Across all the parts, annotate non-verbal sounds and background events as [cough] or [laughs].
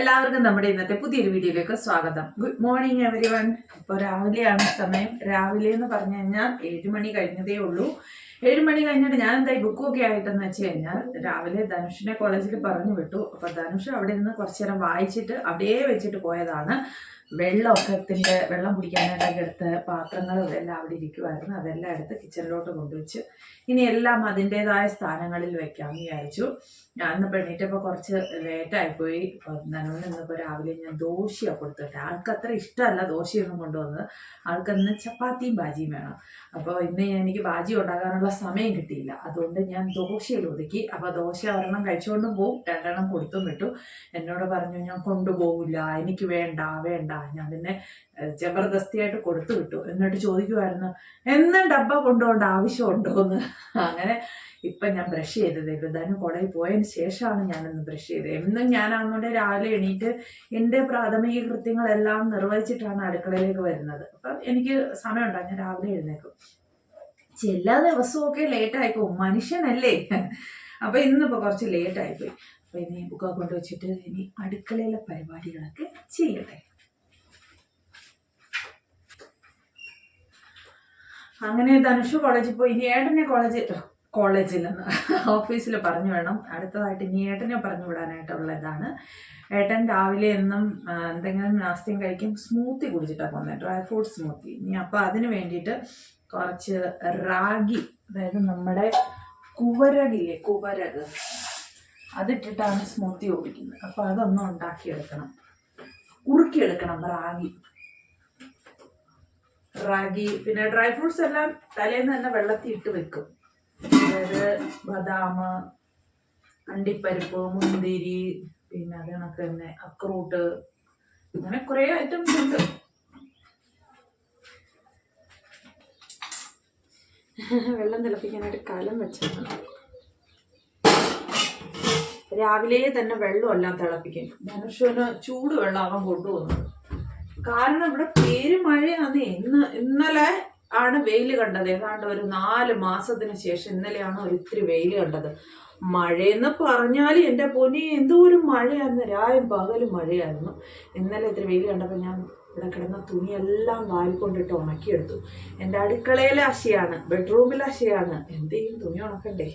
എല്ലാവർക്കും നമ്മുടെ ഇന്നത്തെ പുതിയൊരു വീഡിയോയിലേക്ക് സ്വാഗതം. ഗുഡ് മോർണിംഗ് എവരി വൺ ഇപ്പോൾ രാവിലെയാണ് സമയം. രാവിലെ എന്ന് പറഞ്ഞു കഴിഞ്ഞാൽ ഏഴ് മണി കഴിഞ്ഞതേ ഉള്ളൂ. ഏഴ് മണി കഴിഞ്ഞിട്ട് ഞാൻ എന്തായി ബുക്കൊക്കെ ആയിട്ടെന്ന് വെച്ച് കഴിഞ്ഞാൽ രാവിലെ ധനുഷിനെ കോളേജിൽ പറഞ്ഞു വിട്ടു. അപ്പോൾ ധനുഷ് അവിടെ നിന്ന് കുറച്ചു നേരം വായിച്ചിട്ട് അവിടെ വെച്ചിട്ട് പോയതാണ്. വെള്ളമൊക്കത്തിന്റെ വെള്ളം കുടിക്കാനായിട്ടൊക്കെ എടുത്ത പാത്രങ്ങളും എല്ലാം അവിടെ ഇരിക്കുമായിരുന്നു അതെല്ലാം എടുത്ത് കിച്ചണിലോട്ട് കൊണ്ടുവച്ച്. ഇനി എല്ലാം അതിന്റെതായ സ്ഥാനങ്ങളിൽ വെക്കാമെന്ന് വിചാരിച്ചു. ഞാൻ ഇന്ന് പെണ്ണീറ്റപ്പോൾ കുറച്ച് ലേറ്റായിപ്പോയി. നനവിന് ഇന്നിപ്പോൾ രാവിലെ ഞാൻ ദോശയാണ് കൊടുത്തിട്ട്. ആൾക്ക് അത്ര ഇഷ്ടമല്ല ദോശയൊന്നും കൊണ്ടുവന്നത്. ആൾക്ക് ഇന്ന് ചപ്പാത്തിയും ബാജിയും വേണം. അപ്പോൾ ഇന്ന് എനിക്ക് ബാജി ഉണ്ടാക്കാനുള്ള സമയം കിട്ടിയില്ല. അതുകൊണ്ട് ഞാൻ ദോശയിൽ ഒതുക്കി. അപ്പോൾ ദോശ ഒരെണ്ണം കഴിച്ചുകൊണ്ടും പോവും. രണ്ടെണ്ണം കൊടുത്തും വിട്ടു. എന്നോട് പറഞ്ഞു ഞാൻ കൊണ്ടുപോകില്ല എനിക്ക് വേണ്ട വേണ്ട. ഞാൻ പിന്നെ ജബർദസ്തിയായിട്ട് കൊടുത്തു വിട്ടു. എന്നിട്ട് ചോദിക്കുമായിരുന്നു എന്നും ഡബ്ബ കൊണ്ടുപോകേണ്ട ആവശ്യമുണ്ടോ എന്ന് അങ്ങനെ ഇപ്പം ഞാൻ ബ്രഷ് ചെയ്തത് ഇതാനും കുടയിൽ പോയതിന് ശേഷമാണ് ഞാനിന്ന് ബ്രഷ് ചെയ്തത്. എന്നും ഞാനാണെന്നുണ്ടെ രാവിലെ എണീറ്റ് എന്റെ പ്രാഥമിക കൃത്യങ്ങളെല്ലാം നിർവഹിച്ചിട്ടാണ് അടുക്കളയിലേക്ക് വരുന്നത്. അപ്പം എനിക്ക് സമയമുണ്ടാകും ഞാൻ രാവിലെ എഴുന്നേക്കും ചില ദിവസമൊക്കെ ലേറ്റ് ആയിപ്പോവും മനുഷ്യനല്ലേ? അപ്പൊ ഇന്നിപ്പോ കുറച്ച് ലേറ്റ് ആയിപ്പോയി അപ്പൊ ഇനി ബുക്കൊക്കെ കൊണ്ടുവച്ചിട്ട് ഇനി അടുക്കളയിലെ പരിപാടികളൊക്കെ ചെയ്യട്ടെ. അങ്ങനെ ധനുഷ് കോളേജിൽ പോയി. ഇനി ഏട്ടനെ കോളേജ് കോളേജിൽ നിന്ന് ഓഫീസിൽ പറഞ്ഞു വേണം അടുത്തതായിട്ട് ഇനി ഏട്ടനെ പറഞ്ഞു വിടാനായിട്ടുള്ള ഇതാണ് ഏട്ടൻ രാവിലെ എന്നും എന്തെങ്കിലും നാസ്തിയും കഴിക്കും. സ്മൂത്തി കുടിച്ചിട്ടാണ് പോകുന്നത് ഡ്രൈ ഫ്രൂട്ട് സ്മൂത്തി ഇനി അപ്പോൾ അതിന് വേണ്ടിയിട്ട് കുറച്ച് റാഗി അതായത് നമ്മുടെ കുവരകില്ലേ കുവരക്. അതിട്ടിട്ടാണ് സ്മൂത്തി ഓടിക്കുന്നത്. അപ്പോൾ അതൊന്നും ഉണ്ടാക്കിയെടുക്കണം. കുറുക്കിയെടുക്കണം റാഗി. റാഗി പിന്നെ ഡ്രൈ ഫ്രൂട്ട്സ് എല്ലാം തലേന്ന് തന്നെ വെള്ളത്തിൽ ഇട്ട് വെക്കും. അതായത് ബദാം അണ്ടിപ്പരിപ്പ് മുന്തിരി പിന്നെ അത് കണക്ക് തന്നെ അക്രൂട്ട് അങ്ങനെ കുറേ ഐറ്റംസ് ഉണ്ട്. വെള്ളം തിളപ്പിക്കാനായിട്ട് കലം വെച്ചാണ് രാവിലെ തന്നെ വെള്ളമെല്ലാം തിളപ്പിക്കും മനുഷ്യന് ചൂട് വെള്ളം അവൻ കൊണ്ടുവന്നത് കാരണം ഇവിടെ പേര് മഴയാണ്. ഇന്ന് ഇന്നലെ ആണ് വെയിൽ കണ്ടത്. ഏതാണ്ട് ഒരു നാല് മാസത്തിന് ശേഷം ഇന്നലെയാണ് ഒരിത്തിരി വെയിൽ കണ്ടത്. മഴയെന്ന് പറഞ്ഞാൽ എന്റെ പൊന്നി എന്തോ ഒരു മഴയായിരുന്നു. രായും പകലും മഴയായിരുന്നു. ഇന്നലെ ഇത്തിരി വെയിൽ കണ്ടപ്പോൾ ഞാൻ ഇവിടെ കിടന്ന തുണിയെല്ലാം വാരിക്കൊണ്ടിട്ട് ഉണക്കിയെടുത്തു. എന്റെ അടുക്കളയിലെ അശയാണ് ബെഡ്റൂമിലെ അശയാണ്. എന്ത് ചെയ്യും തുണി ഉണക്കണ്ടേ?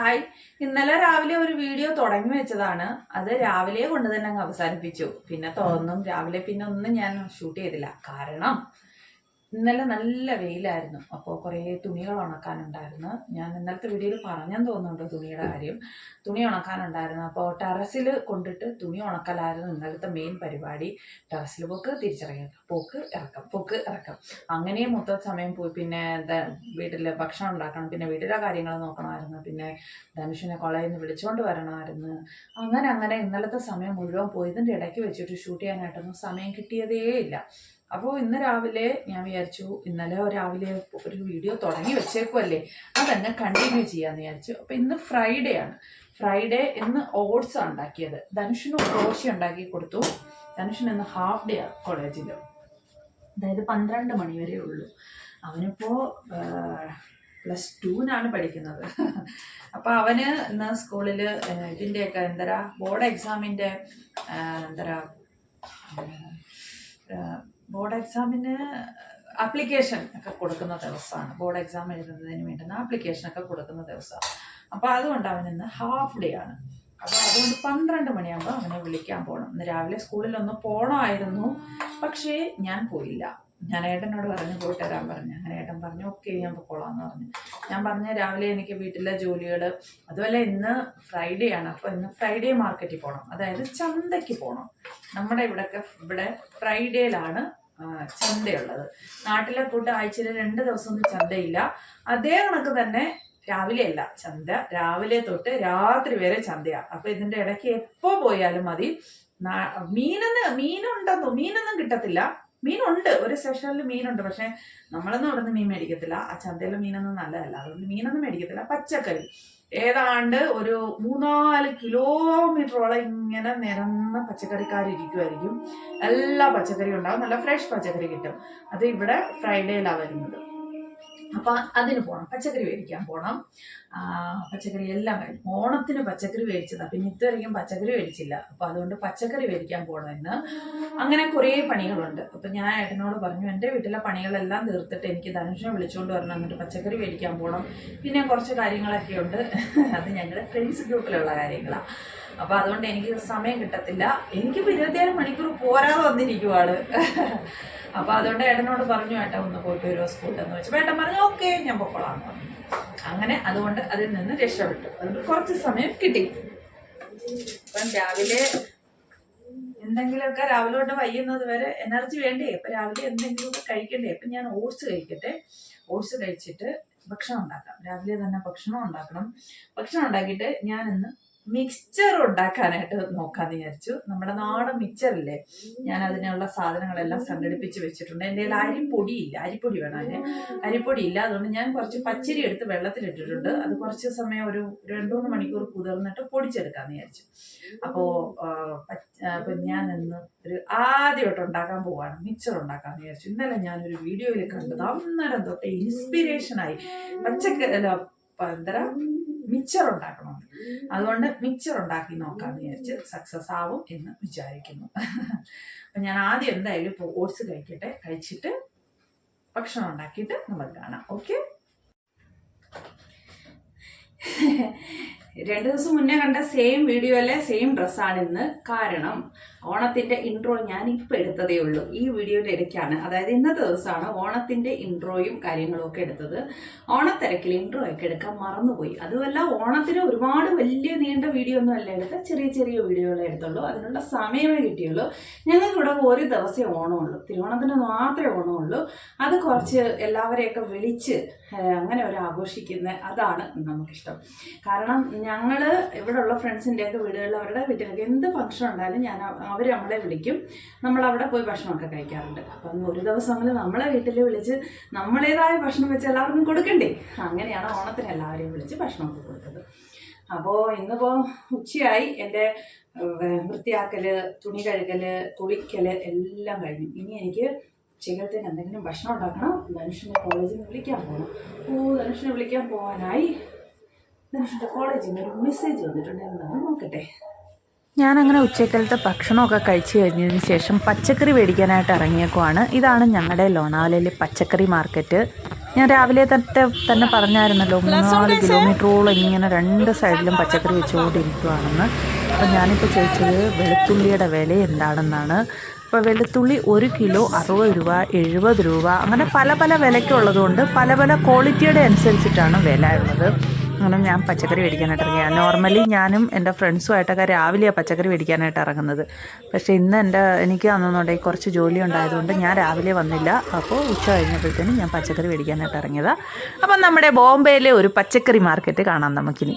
ഹായ്. ഇന്നലെ രാവിലെ ഒരു വീഡിയോ തുടങ്ങി വെച്ചതാണ്. അത് രാവിലെ കൊണ്ട് തന്നെ അങ്ങ് അവസാനിപ്പിച്ചു. പിന്നെ തോന്നും രാവിലെ പിന്നെ ഒന്നും ഞാൻ ഷൂട്ട് ചെയ്തില്ല. കാരണം ഇന്നലെ നല്ല വെയിലായിരുന്നു. അപ്പോൾ കുറേ തുണികൾ ഉണക്കാനുണ്ടായിരുന്നു. ഞാൻ ഇന്നലത്തെ വീഡിയോയിൽ പറഞ്ഞെന്ന് തോന്നുന്നുണ്ട് തുണിയുടെ കാര്യം. തുണി ഉണക്കാനുണ്ടായിരുന്നു. അപ്പോൾ ടെറസിൽ കൊണ്ടിട്ട് തുണി ഉണക്കലായിരുന്നു ഇന്നലത്തെ മെയിൻ പരിപാടി. ടെറസിൽ പോക്ക് തിരിച്ചിറങ്ങി പോക്ക് ഇറക്കാം പോക്ക് ഇറക്കാം. അങ്ങനെ മൊത്തം സമയം പോയി. പിന്നെ വീട്ടിൽ ഭക്ഷണം ഉണ്ടാക്കണം പിന്നെ വീട്ടിലെ കാര്യങ്ങൾ നോക്കണമായിരുന്നു. പിന്നെ ധനുഷിനെ കോളേജിൽ നിന്ന് വിളിച്ചുകൊണ്ട് വരണമായിരുന്നു. അങ്ങനെ അങ്ങനെ ഇന്നലത്തെ സമയം മുഴുവൻ പോയതിന്റെ ഇടയ്ക്ക് വെച്ചിട്ട് ഷൂട്ട് ചെയ്യാനായിട്ടൊന്നും സമയം കിട്ടിയതേ ഇല്ല അപ്പോൾ ഇന്ന് രാവിലെ ഞാൻ വിചാരിച്ചു ഇന്നലെ രാവിലെ ഒരു വീഡിയോ തുടങ്ങി വെച്ചേക്കുമല്ലേ അതങ്ങ് കണ്ടിന്യൂ ചെയ്യാന്ന് വിചാരിച്ചു. അപ്പോൾ ഇന്ന് ഫ്രൈഡേ ആണ്. ഫ്രൈഡേ ഇന്ന് ഓട്സ് ഉണ്ടാക്കിയത്. ധനുഷിന് ദോശ ഉണ്ടാക്കി കൊടുത്തു. ധനുഷിന് ഇന്ന് ഹാഫ് ഡേ ആണ് കോളേജിൽ അതായത് പന്ത്രണ്ട് മണി വരെ ഉള്ളൂ. അവനിപ്പോൾ പ്ലസ് ടുവിനാണ് പഠിക്കുന്നത്. അപ്പോൾ അവന് ഇന്ന് സ്കൂളിൽ ഇതിന്റെയൊക്കെ എന്തരാ ബോർഡ് എക്സാമിന്റെ എന്തരാ ബോർഡ് എക്സാമിന് ആപ്ലിക്കേഷൻ ഒക്കെ കൊടുക്കുന്ന ദിവസമാണ്. ബോർഡ് എക്സാം എഴുതുന്നതിന് വേണ്ടുന്ന ആപ്ലിക്കേഷൻ ഒക്കെ കൊടുക്കുന്ന ദിവസമാണ്. അപ്പോൾ അതുകൊണ്ട് അവൻ ഇന്ന് ഹാഫ് ഡേ ആണ്. അപ്പോൾ അതുകൊണ്ട് പന്ത്രണ്ട് മണിയാകുമ്പോൾ അവനെ വിളിക്കാൻ പോകണം ഇന്ന് രാവിലെ സ്കൂളിൽ ഒന്ന് പോകണമായിരുന്നു പക്ഷേ ഞാൻ പോയില്ല. ഞാൻ ഏട്ടനോട് പറഞ്ഞു പോയിട്ട് വരാൻ പറഞ്ഞു. അങ്ങനെ ഏട്ടൻ പറഞ്ഞു ഓക്കെ ഞാൻ പൊക്കോളാന്ന് പറഞ്ഞു. ഞാൻ പറഞ്ഞ രാവിലെ എനിക്ക് വീട്ടിലെ ജോലികൾ അതുപോലെ ഇന്ന് ഫ്രൈഡേ ആണ്. അപ്പോൾ ഇന്ന് ഫ്രൈഡേ മാർക്കറ്റിൽ പോകണം അതായത് ചന്തയ്ക്ക് പോകണം നമ്മുടെ ഇവിടെയൊക്കെ ഇവിടെ ഫ്രൈഡേയിലാണ് ചന്തയുള്ളത്. നാട്ടിലെ കൂട്ട് ആഴ്ചയിൽ രണ്ട് ദിവസമൊന്നും ചന്തയില്ല. അതേ കണക്ക് തന്നെ രാവിലെയല്ല ചന്ത രാവിലെ തൊട്ട് രാത്രി വരെ ചന്തയാണ് അപ്പൊ ഇതിന്റെ ഇടയ്ക്ക് എപ്പോ പോയാലും മതി. മീനെന്ന് മീനുണ്ടെന്നു മീനൊന്നും കിട്ടത്തില്ല. മീനുണ്ട് ഒരു സെഷനിൽ മീനുണ്ട്. പക്ഷെ നമ്മളൊന്നും അവിടെ നിന്ന് മീൻ മേടിക്കത്തില്ല. ആ ചന്തയിലെ മീനൊന്നും നല്ലതല്ല. അതുകൊണ്ട് മീനൊന്നും മേടിക്കത്തില്ല. പച്ചക്കറി. ഏതാണ്ട് ഒരു മൂന്നാൽ കിലോമീറ്ററോളം ഇങ്ങനെ നിരന്ന പച്ചക്കറിക്കാരിരിക്കുമായിരിക്കും എല്ലാ പച്ചക്കറിയും ഉണ്ടാകും നല്ല ഫ്രഷ് പച്ചക്കറി കിട്ടും. അത് ഇവിടെ ഫ്രൈഡേയിലാണ് വരുന്നത്. അപ്പം അതിന് പോണം. പച്ചക്കറി മേടിക്കാൻ പോണം. പച്ചക്കറി എല്ലാം ഓണത്തിന് പച്ചക്കറി മേടിച്ചതാണ് പിന്നെ ഇതുവരെയും പച്ചക്കറി മേടിച്ചില്ല അപ്പം അതുകൊണ്ട് പച്ചക്കറി മേടിക്കാൻ പോകണം ഇന്ന് അങ്ങനെ കുറേ പണികളുണ്ട്. അപ്പം ഞാൻ ഏട്ടനോട് പറഞ്ഞു എന്റെ വീട്ടിലെ പണികളെല്ലാം തീർത്തിട്ട് എനിക്ക് ധനുഷിനെ വിളിച്ചുകൊണ്ട് വരണം. എന്നിട്ട് പച്ചക്കറി മേടിക്കാൻ പോകണം പിന്നെ കുറച്ച് കാര്യങ്ങളൊക്കെ ഉണ്ട്. അത് ഞങ്ങളുടെ ഫ്രണ്ട്സ് ഗ്രൂപ്പിലുള്ള കാര്യങ്ങളാണ് അപ്പോൾ അതുകൊണ്ട് എനിക്ക് സമയം കിട്ടത്തില്ല. എനിക്കിപ്പോൾ ഇരുപത്തിയേഴ് മണിക്കൂർ പോരാതെ വന്നിരിക്കുവാണ്. അപ്പോൾ അതുകൊണ്ട് ഏട്ടനോട് പറഞ്ഞു ഏട്ടൻ ഒന്ന് പോയിട്ട് വരുമോ സ്കൂളിൽ എന്ന് ഏട്ടൻ പറഞ്ഞു ഓക്കെ ഞാൻ പൊക്കോളാം. പറഞ്ഞു അങ്ങനെ അതുകൊണ്ട് അതിൽ നിന്ന് രക്ഷപ്പെട്ടു. അതുകൊണ്ട് കുറച്ച് സമയം കിട്ടി. ഇപ്പം രാവിലെ എന്തെങ്കിലുമൊക്കെ രാവിലെ കൊണ്ട് വയ്യുന്നത് വരെ എനർജി വേണ്ടേ? അപ്പം രാവിലെ എന്തെങ്കിലുമൊക്കെ കഴിക്കണ്ടേ? അപ്പം ഞാൻ ഓട്സ് കഴിക്കട്ടെ. ഓട്സ് കഴിച്ചിട്ട് ഭക്ഷണം ഉണ്ടാക്കാം. രാവിലെ തന്നെ ഭക്ഷണം ഉണ്ടാക്കണം. ഭക്ഷണം ഉണ്ടാക്കിയിട്ട് ഞാൻ ഇന്ന് മിക്സ്ചർ ഉണ്ടാക്കാനായിട്ട് നോക്കാന്ന് വിചാരിച്ചു. നമ്മുടെ നാടൻ മിക്സറില്ലേ ഞാൻ അതിനുള്ള സാധനങ്ങളെല്ലാം സംഘടിപ്പിച്ച് വെച്ചിട്ടുണ്ട്. എന്റെ കയ്യിൽ അരിപ്പൊടിയില്ല. അരിപ്പൊടി വേണം അതിന്. അരിപ്പൊടി ഇല്ല. അതുകൊണ്ട് ഞാൻ കുറച്ച് പച്ചരി എടുത്ത് വെള്ളത്തിലിട്ടിട്ടുണ്ട്. അത് കുറച്ച് സമയം ഒരു രണ്ട് മൂന്ന് മണിക്കൂർ കുതിർന്നിട്ട് പൊടിച്ചെടുക്കാന്ന് വിചാരിച്ചു. അപ്പോൾ അപ്പം ഞാൻ ഇന്ന് ഒരു ആദ്യമായിട്ട് ഉണ്ടാക്കാൻ പോവാണ്. മിക്സർ ഉണ്ടാക്കാന്ന് വിചാരിച്ചു. ഇന്നലെ ഞാനൊരു വീഡിയോയിൽ കണ്ടത്. അന്നേരം തൊട്ട് ഇൻസ്പിരേഷനായി പച്ചക്കറി എന്താ മിക്സർ ഉണ്ടാക്കണം. അതുകൊണ്ട് മിക്സർ ഉണ്ടാക്കി നോക്കാമെന്ന് വിചാരിച്ച് സക്സസ് ആവും എന്ന് വിചാരിക്കുന്നു. അപ്പം ഞാൻ ആദ്യം എന്തായാലും ഓട്സ് കഴിക്കട്ടെ. കഴിച്ചിട്ട് ഭക്ഷണം ഉണ്ടാക്കിയിട്ട് നമ്മൾ കാണാം. ഓക്കെ [laughs] രണ്ട് ദിവസം മുന്നേ കണ്ട സെയിം വീഡിയോയിലെ സെയിം ഡ്രസ്സാണ് ഇന്ന് കാരണം ഓണത്തിന്റെ ഇൻട്രോ ഞാൻ ഇപ്പോൾ എടുത്തതേ ഉള്ളൂ. ഈ വീഡിയോയുടെ ഇടയ്ക്കാണ്. അതായത് ഇന്നത്തെ ദിവസമാണ് ഓണത്തിന്റെ ഇൻട്രോയും കാര്യങ്ങളും ഒക്കെ എടുത്തത്. ഓണത്തിരക്കിൽ ഇൻട്രോ ഒക്കെ എടുക്കാൻ മറന്നുപോയി. അതുമല്ല ഓണത്തിന് ഒരുപാട് വലിയ നീണ്ട വീഡിയോ ഒന്നും അല്ല എടുത്ത ചെറിയ ചെറിയ വീഡിയോകളെ എടുത്തുള്ളൂ. അതിനുള്ള സമയമേ കിട്ടിയുള്ളൂ. ഞങ്ങൾക്ക് ഇവിടെ ഒരു ദിവസമേ ഓണമുള്ളൂ. തിരുവോണത്തിന് മാത്രമേ ഓണമുള്ളൂ. അത് കുറച്ച് എല്ലാവരെയൊക്കെ വിളിച്ച് അങ്ങനെ ഒരു ആഘോഷിക്കുന്ന അതാണ് നമുക്കിഷ്ടം. കാരണം ഞങ്ങൾ ഇവിടെയുള്ള ഫ്രണ്ട്സിന്റെയൊക്കെ വീടുകളിൽ അവരുടെ വീട്ടിലൊക്കെ എന്ത് ഫംഗ്ഷൻ ഉണ്ടായാലും ഞാൻ അവർ നമ്മളെ വിളിക്കും. നമ്മൾ അവിടെ പോയി ഭക്ഷണമൊക്കെ കഴിക്കാറുണ്ട്. അപ്പം ഒരു ദിവസമെങ്കിലും നമ്മളെ വീട്ടിൽ വിളിച്ച് നമ്മളേതായ ഭക്ഷണം വെച്ച് എല്ലാവർക്കും കൊടുക്കണ്ടേ? അങ്ങനെയാണ് ഓണത്തിന് എല്ലാവരെയും വിളിച്ച് ഭക്ഷണമൊക്കെ കൊടുത്തത്. അപ്പോൾ ഇന്നിപ്പോൾ ഉച്ചയായി. എന്റെ വൃത്തിയാക്കൽ തുണി കഴുകൽ കുളിക്കൽ എല്ലാം കഴിഞ്ഞു. ഇനി എനിക്ക് ഉച്ചക്കലത്തേക്ക് എന്തെങ്കിലും ഭക്ഷണം ഉണ്ടാക്കണം. ധനുഷിനെ കോളേജിൽ നിന്ന് വിളിക്കാൻ പോകണം ഓ ധനുഷിനെ വിളിക്കാൻ പോകാനായി ധനുഷിന്റെ കോളേജിൽ നിന്ന് ഒരു മെസ്സേജ് വന്നിട്ടുണ്ട് എന്താണെന്ന് നോക്കട്ടെ. ഞാനങ്ങനെ ഉച്ചക്കലത്തെ ഭക്ഷണമൊക്കെ കഴിച്ചു കഴിഞ്ഞതിന് ശേഷം പച്ചക്കറി മേടിക്കാനായിട്ട് ഇറങ്ങിയേക്കുവാണ്. ഇതാണ് ഞങ്ങളുടെ ലോണാവലയിലെ പച്ചക്കറി മാർക്കറ്റ്. ഞാൻ രാവിലെ തന്നെ തന്നെ പറഞ്ഞായിരുന്നല്ലോ മൂന്നാൽ കിലോമീറ്ററോളം ഇങ്ങനെ രണ്ട് സൈഡിലും പച്ചക്കറി വെച്ചുകൊണ്ടിരിക്കുവാണെന്ന്. അപ്പം ഞാനിപ്പോൾ ചോദിച്ചത് വെളുത്തുള്ളിയുടെ വില എന്താണെന്നാണ്. ഇപ്പോൾ വെളുത്തുള്ളി ഒരു കിലോ അറുപത് രൂപ എഴുപത് രൂപ അങ്ങനെ പല പല വിലയ്ക്കുള്ളതുകൊണ്ട് പല പല ക്വാളിറ്റിയുടെ അനുസരിച്ചിട്ടാണ് വില ഉള്ളത്. അങ്ങനെ ഞാൻ പച്ചക്കറി മേടിക്കാനായിട്ട് ഇറങ്ങിയ നോർമലി ഞാനും എന്റെ ഫ്രണ്ട്സുമായിട്ടൊക്കെ രാവിലെയാണ് പച്ചക്കറി മേടിക്കാനായിട്ട് ഇറങ്ങുന്നത്. പക്ഷേ ഇന്ന് എന്റെ എനിക്ക് അന്നുണ്ടെങ്കിൽ കുറച്ച് ജോലി ഉണ്ടായതുകൊണ്ട് ഞാൻ രാവിലെ വന്നില്ല. അപ്പോൾ ഉച്ച കഴിഞ്ഞപ്പോഴത്തേനും ഞാൻ പച്ചക്കറി മേടിക്കാനായിട്ട് ഇറങ്ങിയതാണ് അപ്പം നമ്മുടെ ബോംബെയിലെ ഒരു പച്ചക്കറി മാർക്കറ്റ് കാണാം നമുക്കിനി.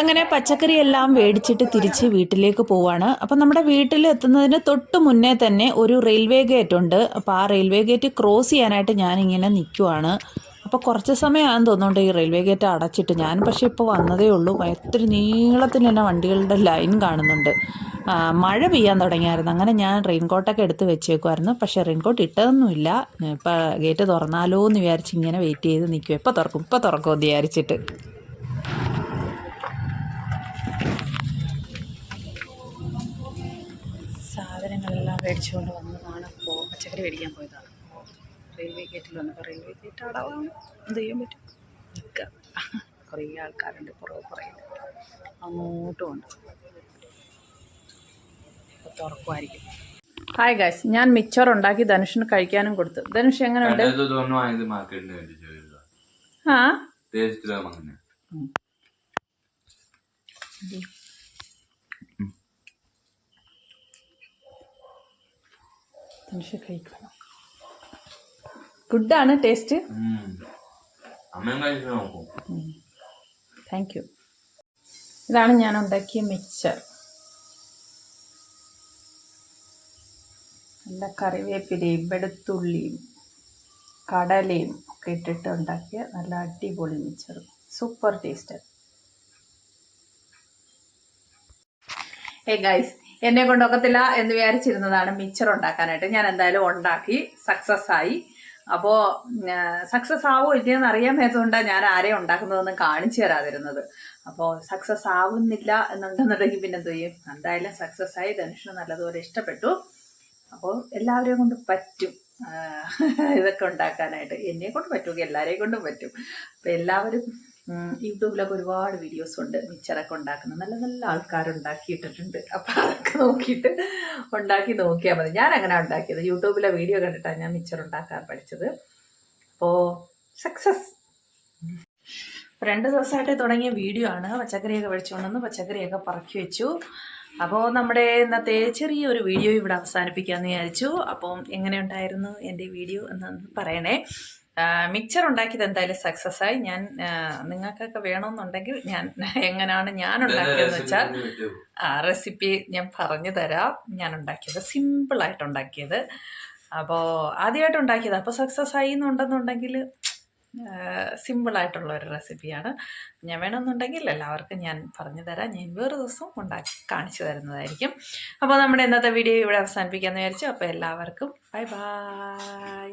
അങ്ങനെ പച്ചക്കറി എല്ലാം മേടിച്ചിട്ട് തിരിച്ച് വീട്ടിലേക്ക് പോവാണ്. അപ്പം നമ്മുടെ വീട്ടിൽ എത്തുന്നതിന് തൊട്ട് മുന്നേ തന്നെ ഒരു റെയിൽവേ ഗേറ്റ് ഉണ്ട്. അപ്പോൾ ആ റെയിൽവേ ഗേറ്റ് ക്രോസ് ചെയ്യാനായിട്ട് ഞാനിങ്ങനെ നിൽക്കുവാണ് അപ്പോൾ കുറച്ച് സമയമാണെന്ന് തോന്നുന്നുണ്ട് ഈ റെയിൽവേ ഗേറ്റ് അടച്ചിട്ട്. ഞാൻ പക്ഷേ ഇപ്പോൾ വന്നതേ ഉള്ളൂ. ഒത്തിരി നീളത്തിൽ തന്നെ വണ്ടികളുടെ ലൈൻ കാണുന്നുണ്ട്. മഴ പെയ്യാൻ തുടങ്ങിയായിരുന്നു. അങ്ങനെ ഞാൻ റെയിൻകോട്ടൊക്കെ എടുത്ത് വെച്ചേക്കുമായിരുന്നു പക്ഷേ റെയിൻകോട്ട് ഇട്ടതൊന്നുമില്ല. ഇപ്പം ഗേറ്റ് തുറന്നാലോ എന്ന് വിചാരിച്ച് ഇങ്ങനെ വെയിറ്റ് ചെയ്ത് നിൽക്കും എപ്പോൾ തുറക്കും. ഇപ്പോൾ തുറക്കുമെന്ന് വിചാരിച്ചിട്ട്. മേടിച്ചുകൊണ്ട് വന്നതാണ്. പച്ചക്കറി മേടിക്കാൻ പോയതാണ്. റെയിൽവേ ഗേറ്റിൽ വന്നപ്പോൾ റെയിൽവേ ഗേറ്റ് അടവാണ് എന്ത് ചെയ്യാൻ പറ്റും? നിൽക്കുക. കുറേ ആൾക്കാരുണ്ട്. പുറകെ കുറേ അങ്ങോട്ടും ഉണ്ട്. തുറക്കുമായിരിക്കും. ഹായ് ഗായ്സ് ഞാൻ മിച്ചർ ഉണ്ടാക്കി ധനുഷിന് കഴിക്കാനും കൊടുത്തു. ധനുഷ് എങ്ങനെയുണ്ട് ആ? മനുഷ്യ കഴിക്കണം ഗുഡാണ് ടേസ്റ്റ്. താങ്ക് യു ഇതാണ് ഞാൻ ഉണ്ടാക്കിയ മിക്സർ നല്ല കറിവേപ്പിലയും വെളുത്തുള്ളിയും കടലയും ഒക്കെ ഇട്ടിട്ട് ഉണ്ടാക്കിയ നല്ല അടിപൊളി mixer super taste hey guys എന്നെ കൊണ്ടൊക്കത്തില്ല എന്ന് വിചാരിച്ചിരുന്നതാണ് മിക്സർ ഉണ്ടാക്കാനായിട്ട്. ഞാൻ എന്തായാലും ഉണ്ടാക്കി സക്സസ് ആയി. അപ്പോ സക്സസ് ആവോ ഇല്ലയെന്ന് അറിയാൻ മേത്തതുകൊണ്ടാണ് ഞാൻ ആരെയും ഉണ്ടാക്കുന്നതൊന്നും കാണിച്ചു തരാതിരുന്നത്. അപ്പോ സക്സസ് ആവുന്നില്ല എന്നുണ്ടെന്നുണ്ടെങ്കിൽ പിന്നെ എന്ത് ചെയ്യും? എന്തായാലും സക്സസ് ആയി. ധനുഷിന് നല്ലതുപോലെ ഇഷ്ടപ്പെട്ടു. അപ്പോൾ എല്ലാവരെയും കൊണ്ട് പറ്റും. ഇതൊക്കെ ഉണ്ടാക്കാനായിട്ട്. എന്നെ കൊണ്ട് പറ്റും എല്ലാവരെയും കൊണ്ടും പറ്റും. അപ്പോൾ എല്ലാവരും യൂട്യൂബിലൊക്കെ ഒരുപാട് വീഡിയോസ് ഉണ്ട്. മിച്ചറൊക്കെ ഉണ്ടാക്കുന്നത് നല്ല നല്ല ആൾക്കാർ ഉണ്ടാക്കിയിട്ടിട്ടുണ്ട്. അപ്പോൾ അതൊക്കെ നോക്കിയിട്ട് ഉണ്ടാക്കി നോക്കിയാൽ മതി. ഞാൻ അങ്ങനെ ഉണ്ടാക്കിയത്. യൂട്യൂബിലെ വീഡിയോ കണ്ടിട്ടാണ് ഞാൻ മിച്ചർ ഉണ്ടാക്കാൻ പഠിച്ചത്. അപ്പോൾ സക്സസ് രണ്ട് ദിവസമായിട്ട് തുടങ്ങിയ വീഡിയോ ആണ്. പച്ചക്കറിയൊക്കെ പഠിച്ചുകൊണ്ടുവന്ന് പച്ചക്കറിയൊക്കെ പറക്കി വെച്ചു. അപ്പോൾ നമ്മുടെ ഇന്നത്തെ ചെറിയൊരു വീഡിയോ ഇവിടെ അവസാനിപ്പിക്കാമെന്ന് വിചാരിച്ചു. അപ്പം എങ്ങനെയുണ്ടായിരുന്നു എന്റെ വീഡിയോ എന്നൊന്ന് പറയണേ. മിക്സർ ഉണ്ടാക്കിയത് എന്തായാലും സക്സസ് ആയി. ഞാൻ നിങ്ങൾക്കൊക്കെ വേണമെന്നുണ്ടെങ്കിൽ ഞാൻ എങ്ങനെയാണ് ഞാൻ ഉണ്ടാക്കിയതെന്ന് വെച്ചാൽ ആ റെസിപ്പി ഞാൻ പറഞ്ഞു തരാം. ഞാൻ ഉണ്ടാക്കിയത് സിമ്പിളായിട്ട് ഉണ്ടാക്കിയത് അപ്പോൾ ആദ്യമായിട്ട് ഉണ്ടാക്കിയത് അപ്പോൾ സക്സസ് ആയി എന്നുണ്ടെന്നുണ്ടെങ്കിൽ സിമ്പിളായിട്ടുള്ള ഒരു റെസിപ്പിയാണ് ഞാൻ വേണമെന്നുണ്ടെങ്കിൽ എല്ലാവർക്കും ഞാൻ പറഞ്ഞു തരാം. ഞാൻ വേറെ ദിവസം ഉണ്ടാക്കി കാണിച്ചു തരുന്നതായിരിക്കും. അപ്പോൾ നമ്മുടെ ഇന്നത്തെ വീഡിയോ ഇവിടെ അവസാനിപ്പിക്കാമെന്ന് വിചാരിച്ചു. അപ്പോൾ എല്ലാവർക്കും ബൈ ബൈ